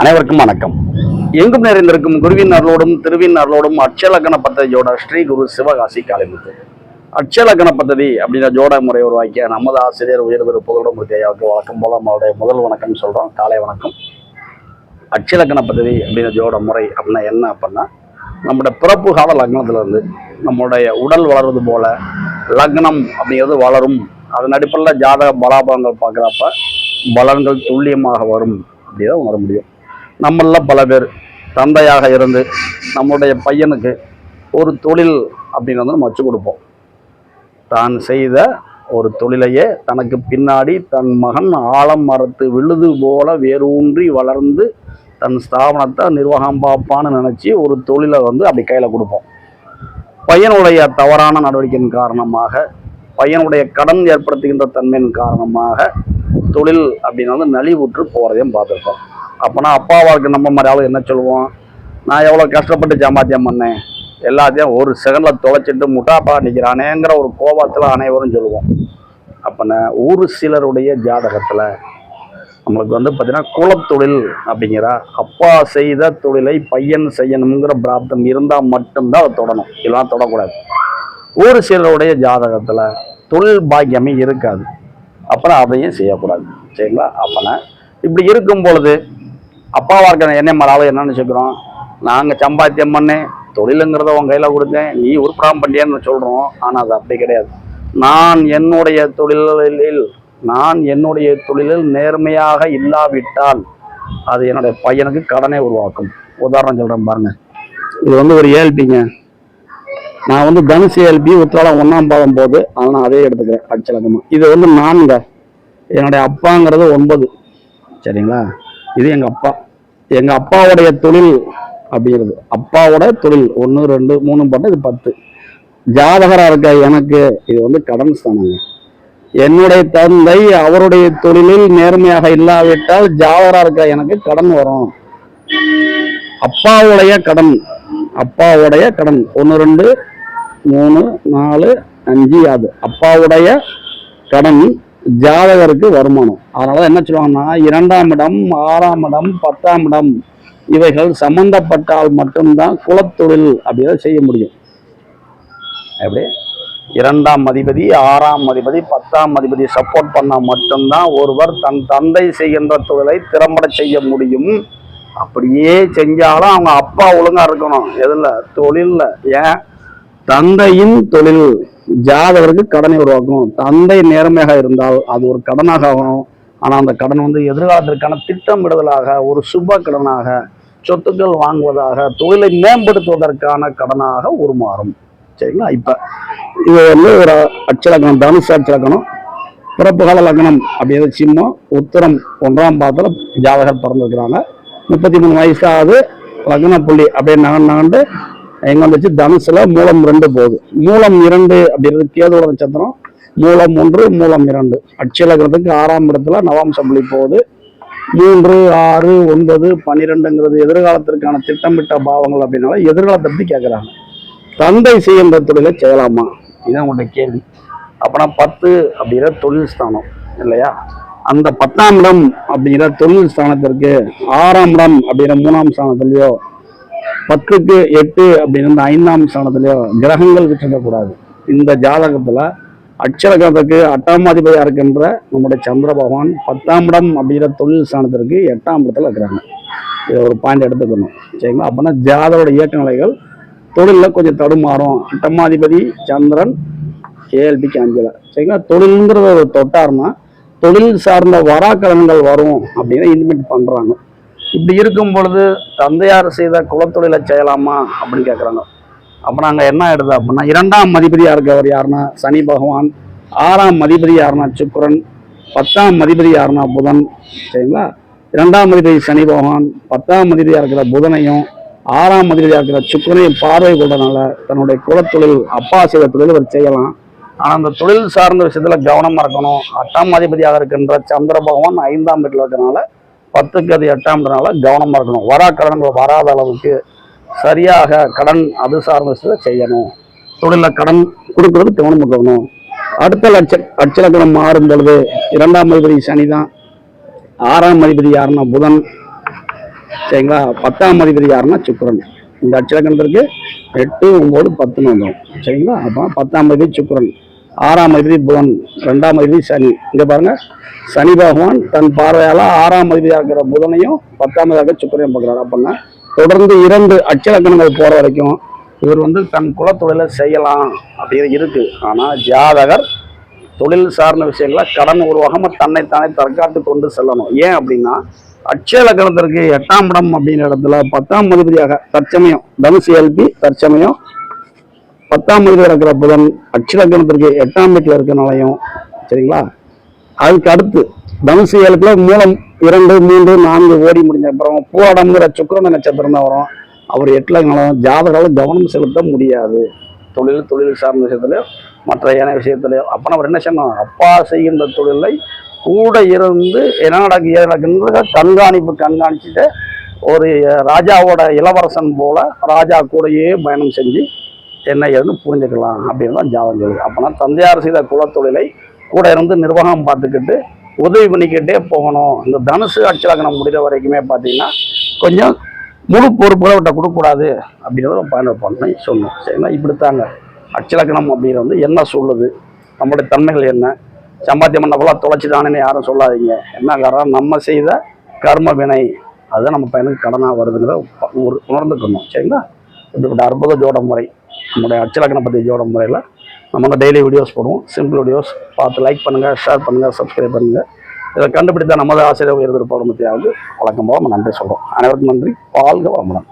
அனைவருக்கும் வணக்கம். எங்கும் நிறைந்திருக்கும் குருவின் அருளோடும் திருவின் அருளோடும் அட்சலக்கண பத்ததியோட ஸ்ரீ குரு சிவகாசி காளிமுத்து. அட்சலக்கண பத்ததி அப்படின்ற ஜோட முறை உருவாக்கிய நமது ஆசிரியர் உயர் புகழோடு ஐயாவுக்கு வழக்கம் போல நம்மளுடைய முதல் வணக்கம் சொல்கிறோம் காலை வணக்கம். அட்சலக்கண பதவி அப்படின்ற ஜோட முறை அப்படின்னா என்ன அப்படின்னா நம்முடைய பிறப்பு கால லக்னத்திலேருந்து நம்முடைய உடல் வளர்வது போல லக்னம் அப்படிங்கிறது வளரும். அதன் அடிப்படையில் ஜாதக பலாபலங்கள் பார்க்குறப்ப பலன்கள் துல்லியமாக வரும் அப்படிதான் உணர முடியும். நம்மள பல பேர் தந்தையாக இருந்து நம்முடைய பையனுக்கு ஒரு தொழில் அப்படின்னு வந்து நம்ம வச்சு கொடுப்போம். தான் செய்த ஒரு தொழிலையே தனக்கு பின்னாடி தன் மகன் ஆழம் மரத்து விழுது போல வேரூன்றி வளர்ந்து தன் ஸ்தாபனத்தை நிர்வாகம் பார்ப்பான்னு நினச்சி ஒரு தொழிலை வந்து அப்படி கையில் கொடுப்போம். பையனுடைய தவறான நடவடிக்கையின் காரணமாக பையனுடைய கடன் ஏற்படுத்துகின்ற தன்மையின் காரணமாக தொழில் அப்படின்னு வந்து நலிவுற்று போகிறதையும் பார்த்துருக்கோம். அப்போனா அப்பாவாவுக்கு நம்ம மாதிரி ஆளு என்ன சொல்லுவோம்? நான் எவ்வளோ கஷ்டப்பட்டு சம்பாத்தியம் பண்ணேன்? எல்லாத்தையும் ஒரு செகண்டில் தொலைச்சிட்டு முட்டாப்பா நிற்கிறானேங்கிற ஒரு கோபத்தில் அனைவரும் சொல்லுவோம். அப்போனா ஒரு சிலருடைய ஜாதகத்தில் நம்மளுக்கு வந்து பார்த்தீங்கன்னா குலத்தொழில் அப்படிங்கிற அப்பா செய்த தொழிலை பையன் செய்யணுங்கிற பிராப்தம் இருந்தால் மட்டும்தான் அதை தொடணும். இல்லைன்னா தொடக்கூடாது. ஒரு சிலருடைய ஜாதகத்தில் தொழில் பாக்கியமே இருக்காது. அப்புறம் அதையும் செய்யக்கூடாது. சரிங்களா? அப்போனா இப்படி இருக்கும் பொழுது அப்பாவாக இருக்கிற என்ன மறாவது என்னன்னு சொல்கிறோம் நாங்கள் சம்பாத்தியம் பண்ணேன் தொழிலுங்கிறத உன் கையில் கொடுத்தேன். நீ உருப்படாமல் பண்ணியேன்னு சொல்கிறோம் ஆனால் அது அப்படி கிடையாது. நான் என்னுடைய தொழிலில் நான் என்னுடைய தொழிலில் நேர்மையாக இல்லாவிட்டால் அது என்னுடைய பையனுக்கு கடனை உருவாக்கும். உதாரணம் சொல்கிறேன் பாருங்க. இது வந்து ஒரு ஏல்பிங்க நான் வந்து தனுசு ஏல்பி உத்திராடம் ஒன்றாம் பாதம் போது அதனால் நான் அதே எடுத்துக்கிறேன் அச்சலகமாக இது வந்து நான்க. என்னுடைய அப்பாங்கிறது ஒன்பது. சரிங்களா? இது எங்கள் அப்பா. எங்கள் அப்பாவுடைய தொழில் அப்படிங்கிறது. அப்பாவோட தொழில். ஒன்று ரெண்டு மூணு போட்டால் இது பத்து. ஜாதகராக இருக்க எனக்கு இது வந்து கடன் ஸ்தானங்க. என்னுடைய தந்தை அவருடைய தொழிலில் நேர்மையாக இல்லாவிட்டால் ஜாதகராக இருக்க எனக்கு கடன் வரும். அப்பாவுடைய கடன். அப்பாவுடைய கடன். ஒன்று ரெண்டு மூணு நாலு அஞ்சு ஆறு. அப்பாவுடைய கடன் ஜாதகருக்கு வருமானம். அதனால என்ன சொல்லுவாங்கன்னா இரண்டாம் இடம் ஆறாம் இடம் பத்தாம் இடம் இவைகள் சம்பந்தப்பட்டால் மட்டும்தான் குலத்தொழில் அப்படிதான் செய்ய முடியும். எப்படி? இரண்டாம் அதிபதி ஆறாம் அதிபதி பத்தாம் அதிபதி சப்போர்ட் பண்ணால் மட்டும்தான் ஒருவர் தன் தந்தை செய்கின்ற தொழிலை திறம்பட செய்ய முடியும். அப்படியே செஞ்சாலும் அவங்க அப்பா ஒழுங்கா இருக்கணும். எதுல தொழிலில். ஏன்? தந்தையின் தொழில். ஜாதகருக்கு கடனை உருவாக்கும். தந்தை நேர்மையாக இருந்தால் அது ஒரு கடனாக ஆகும் ஆனால் அந்த கடன் வந்து எதிர்காலத்திற்கான திட்டமிடுதலாக ஒரு சுப கடனாக சொத்துக்கள் வாங்குவதாக தொழிலை மேம்படுத்துவதற்கான கடனாக உருமாறும். சரிங்களா? இப்போ இது வந்து ஒரு அச்சலக்கணம் தனுசு அச்சலக்கணம் பிறப்பு கால லக்னம் அப்படியே சிம்மம் உத்தரம் ஒன்றாம் பாதத்தில் ஜாதகர் பிறந்திருக்கிறாங்க. முப்பத்தி மூணு வயசாவது லக்ன புள்ளி அப்படியே நகர்ந்து எங்க வந்துச்சு? தனுசுல மூலம் ரெண்டு போகுது. மூலம் இரண்டு அப்படிங்கிறது கேதுவோட நட்சத்திரம். மூலம் ஒன்று மூலம் இரண்டு. அட்சலகரத்துக்கு ஆறாம் இடத்துல நவாம்சம் புள்ளி போகுது. மூன்று ஆறு ஒன்பது பன்னிரெண்டுங்கிறது எதிர்காலத்திற்கான திட்டமிட்ட பாவங்கள் அப்படின்னால எதிர்காலத்தை பத்தி கேட்குறாங்க தந்தை செய்கின்ற தொழிலை செய்யலாமா? இதுதான் உங்களுடைய கேள்வி. அப்போனா பத்து அப்படிங்கிற தொழில் ஸ்தானம் இல்லையா? அந்த பத்தாம் இடம் அப்படிங்கிற தொழில் ஸ்தானத்திற்கு ஆறாம் இடம் அப்படிங்கிற மூணாம் ஸ்தானத்திலேயோ பத்துக்கு எட்டு அப்படின்னு இந்த ஐந்தாம் ஸ்தானத்திலேயோ கிரகங்கள் விட்டுடக்கூடாது இந்த ஜாதகத்துல அட்சரகத்துக்கு அட்டாமாதிபதியா இருக்கின்ற நம்முடைய சந்திர பகவான் பத்தாம் இடம் அப்படிங்கிற தொழில் ஸ்தானத்திற்கு எட்டாம் இடத்துல இருக்கிறாங்க. இதை ஒரு பாயிண்ட் எடுத்துக்கணும். சரிங்களா? அப்படின்னா ஜாதகோட இயக்க நிலைகள் தொழிலில் கொஞ்சம் தடுமாறும். அட்டமாதிபதி சந்திரன் ஏஎல்பிக்கு அஞ்சல. சரிங்களா? தொழிலுங்கிறத ஒரு தொட்டார்னா தொழில் சார்ந்த வராக்கடன்கள் வரும் அப்படின்னு இன்டிமேட் பண்ணுறாங்க இப்படி இருக்கும் பொழுது தந்தையார் செய்த குலத்தொழிலை செய்யலாமா அப்படின்னு கேட்குறாங்க அப்போ நாங்கள் என்ன ஆயிடுது அப்படின்னா இரண்டாம் மதிபதியாக இருக்கவர் யாருன்னா சனி பகவான் ஆறாம் மதிபதி யாருன்னா சுக்கரன் பத்தாம் மதிபதி யாருன்னா புதன். சரிங்களா? இரண்டாம் மதிபதி சனி பகவான் பத்தாம் மதிபதியாக இருக்கிற புதனையும் ஆறாம் மதிபதியாக இருக்கிற சுக்கரனையும் பார்வை கொண்டனால தன்னுடைய குலத்தொழில் அப்பா செய்த தொழில் அவர் செய்யலாம். ஆனால் அந்த தொழில் சார்ந்த விஷயத்தில் கவனமாக இருக்கணும். எட்டாம் அதிபதியாக இருக்கின்ற சந்திர பகவான் ஐந்தாம் வீட்டில் இருக்கிறனால பத்துக்கு அது எட்டாம் கவனமாக இருக்கணும். வரா கடன்கள் வராத அளவுக்கு சரியாக கடன் அது சார்ந்த விஷயத்தை செய்யணும். தொழிலில் கடன் கொடுக்கறது கவனம் இருக்கணும். அடுத்த லட்ச அச்சலக்கணம் மாறும் பொழுது இரண்டாம் அதிபதி சனி தான் ஆறாம் அதிபதி யாருன்னா புதன் சரிங்களா? பத்தாம் அதிபதி யாருன்னா சுக்கிரன். இந்த அச்சலக்கணத்திற்கு எட்டு ஒம்பது பத்துன்னு வந்துடும். சரிங்களா? அப்போ பத்தாம் அதிபதி சுக்கரன். ஆறாம் அதிபதி புதன் ரெண்டாம் அதிபதி சனி. இங்கே பாருங்க சனி பகவான் தன் பார்வையால் ஆறாம் அதிபதியாக இருக்கிற புதனையும் பத்தாம் அதிபதியாக சுக்கரையும் பார்க்குறாரு. அப்படின்னா தொடர்ந்து இரண்டு அச்சலக்கணங்கள் போகிற வரைக்கும் இவர் வந்து தன் குலத்தொழிலை செய்யலாம் அப்படின்னு இருக்கு. ஆனால் ஜாதகர் தொழில் சார்ந்த விஷயங்களை கடன் உருவாகாம தன்னைத்தானே தற்காத்து கொண்டு செல்லணும். ஏன் அப்படின்னா அச்சலக்கணத்திற்கு எட்டாம் இடம் அப்படிங்கிற இடத்துல பத்தாம் அதிபதியாக தற்சமயம் தனுசு எல்பி தற்சமயம் பத்தாம் வயதில் இருக்கிற புதன் அட்சய எட்டாம் வீட்டில் இருக்கிறனாலையும் சரிங்களா? அதுக்கு அடுத்து தனுசு ஏழுக்குள்ள மூலம் இரண்டு மூன்று நான்கு ஓடி முடிஞ்ச அப்புறம் பூரடம்ங்கிற சுக்கிரன நட்சத்திரம் தான் வரும். அவர் எட்டுல இருந்தாலும் ஜாதகால கவனம் செலுத்த முடியாது. தொழில் தொழில் சார்ந்த விஷயத்துலையோ மற்ற ஏன விஷயத்துலையோ. அப்போ அவர் என்ன செய்யணும்? அப்பா செய்கின்ற தொழிலை கூட இருந்து என்ன நடக்கு ஏது கண்காணிப்பு கண்காணிச்சுட்டு ஒரு ராஜாவோட இளவரசன் போல ராஜா கூடயே பயணம் செஞ்சு என்ன ஏதுன்னு புரிஞ்சுக்கலாம் அப்படின்னு தான் ஜாதகம் சொல்லுது. அப்போனா தந்தையார் செய்த குலத்தொழிலை கூட இருந்து நிர்வாகம் பார்த்துக்கிட்டு உதவி பண்ணிக்கிட்டே போகணும். இந்த தனுசு அச்சலக்கணம் முடிகிற வரைக்குமே பார்த்தீங்கன்னா கொஞ்சம் முழு பொறுப்புகளை அவட்ட கொடுக்கக்கூடாது அப்படின்றத பயணம் பண்ணி சொன்னோம். சரிங்களா? இப்படித்தாங்க. அச்சலக்கணம் அப்படிங்கிறது வந்து என்ன சொல்லுது? நம்மளுடைய தன்மைகள் என்ன? சம்பாத்தியம் பண்ண போல யாரும் சொல்லாதீங்க. என்ன காரணம் நம்ம செய்த கர்ம வினை. அதுதான் நம்ம பையனுக்கு கடனாக வருதுங்கிறத உணர்- உணர்ந்துக்கணும். சரிங்களா? இப்படிப்பட்ட அற்புத ஜோட முறை. நம்முடைய அச்சலக்கண பற்றி ஜோட முறையில் நம்ம டெய்லி வீடியோஸ் போடுவோம். சிம்பிள் வீடியோஸ் பார்த்து லைக் பண்ணுங்கள் ஷேர் பண்ணுங்கள் சப்ஸ்கிரைப் பண்ணுங்கள் இதை கண்டுபிடித்த நமது ஆசிரியர் உயர்ந்திருப்பவர் மத்தியாவது வழக்கம் போல நம்ம நன்றி சொல்கிறோம் அனைவருக்கும் நன்றி. வாழ்க வளமுடன்.